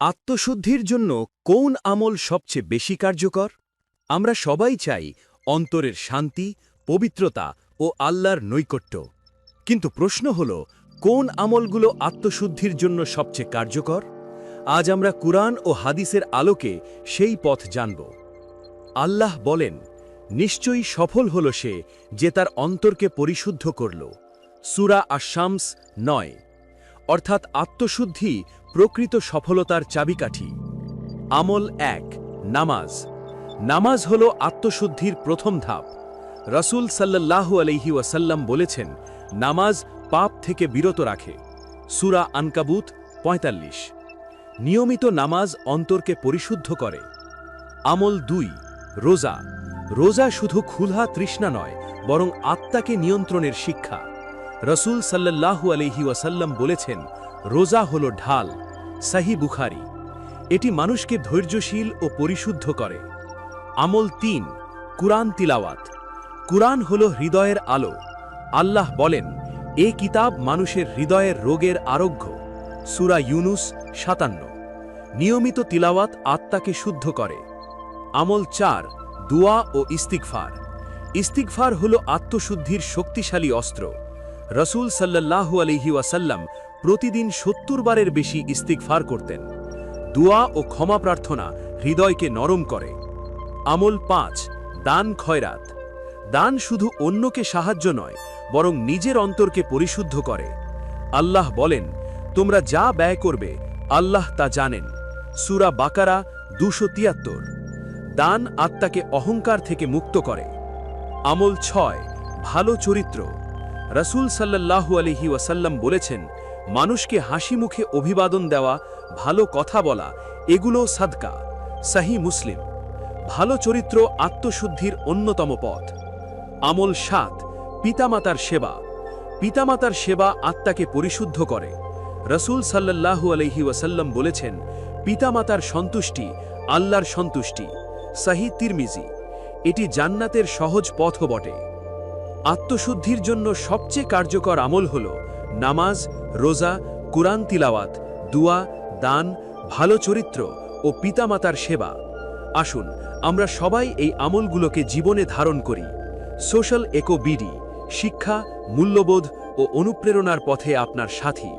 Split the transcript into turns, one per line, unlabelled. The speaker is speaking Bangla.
আত্মশুদ্ধির জন্য কোন আমল সবচেয়ে বেশি কার্যকর? আমরা সবাই চাই অন্তরের শান্তি, পবিত্রতা ও আল্লাহর নৈকট্য। কিন্তু প্রশ্ন হল, কোন আমলগুলো আত্মশুদ্ধির জন্য সবচেয়ে কার্যকর? আজ আমরা কুরআন ও হাদিসের আলোকে সেই পথ জানব। আল্লাহ বলেন, নিশ্চয়ই সফল হল সে যে তার অন্তরকে পরিশুদ্ধ করল। সুরা আশামস নয়। অর্থাৎ আত্মশুদ্ধি প্রকৃত সফলতার চাবিকাঠি। আমল এক, নামাজ। নামাজ হল আত্মশুদ্ধির প্রথম ধাপ। রসুল সাল্লাল্লাহু আলহি ওয়াসাল্লাম বলেছেন, নামাজ পাপ থেকে বিরত রাখে। সুরা আনকাবুত ৪৫ নিয়মিত নামাজ অন্তরকে পরিশুদ্ধ করে। আমল দুই, রোজা। রোজা শুধু খুলহা তৃষ্ণা নয়, বরং আত্মাকে নিয়ন্ত্রণের শিক্ষা। রসুল সাল্লাল্লাহু আলহি ওয়াসাল্লাম বলেছেন রোজা হল ঢাল, সাহি বুখারি। এটি মানুষকে ধৈর্যশীল ও পরিশুদ্ধ করে। আমল তিন, কুরআন তিলাওয়াত। কুরআন হল হৃদয়ের আলো। আল্লাহ বলেন, এ কিতাব মানুষের হৃদয়ের রোগের আরোগ্য। সুরা ইউনুস সাতান্ন। নিয়মিত তিলাওয়াত আত্মাকে শুদ্ধ করে। আমল চার, দুয়া ও ইস্তিকফার ইস্তিকফার হল আত্মশুদ্ধির শক্তিশালী অস্ত্র। রসুল সাল্লাল্লাহু আলহি ওয়াসাল্লাম প্রতিদিন সত্তর বারের বেশি ইস্তিকফার করতেন। দুয়া ও ক্ষমা প্রার্থনা হৃদয়কে নরম করে। আমল পাঁচ, দান খয়রাত। দান শুধু অন্যকে সাহায্য নয়, বরং নিজের অন্তরকে পরিশুদ্ধ করে। আল্লাহ বলেন, তোমরা যা ব্যয় করবে, আল্লাহ তা জানেন। সুরা বাকারা দুশো তিয়াত্তর। দান আত্মাকে অহংকার থেকে মুক্ত করে। আমল ছয়, ভালো চরিত্র। রসুল সাল্লাল্লাহু আলহি ওয়াসাল্লাম বলেছেন মানুষকে হাসি মুখে অভিবাদন দেওয়া, ভালো কথা বলা, এগুলো সাদকা। সাহি মুসলিম। ভালো চরিত্র আত্মশুদ্ধির অন্যতম পথ। আমল সাত, পিতামাতার সেবা। পিতামাতার সেবা আত্মাকে পরিশুদ্ধ করে। রসুল সাল্লাল্লাহু আলহি ওয়াসাল্লাম বলেছেন, পিতামাতার সন্তুষ্টি আল্লাহর সন্তুষ্টি। সাহি তিরমিজি। এটি জান্নাতের সহজ পথও বটে। আত্মশুদ্ধির জন্য সবচেয়ে কার্যকর আমল হল নামাজ রোজা, কুরআন তিলাওয়াত, দুয়া, দান, ভালো চরিত্র ও পিতামাতার সেবা। আসুন, আমরা সবাই এই আমলগুলোকে জীবনে ধারণ করি। সোশ্যাল একো বিডি, শিক্ষা, মূল্যবোধ ও অনুপ্রেরণার পথে আপনার সাথী।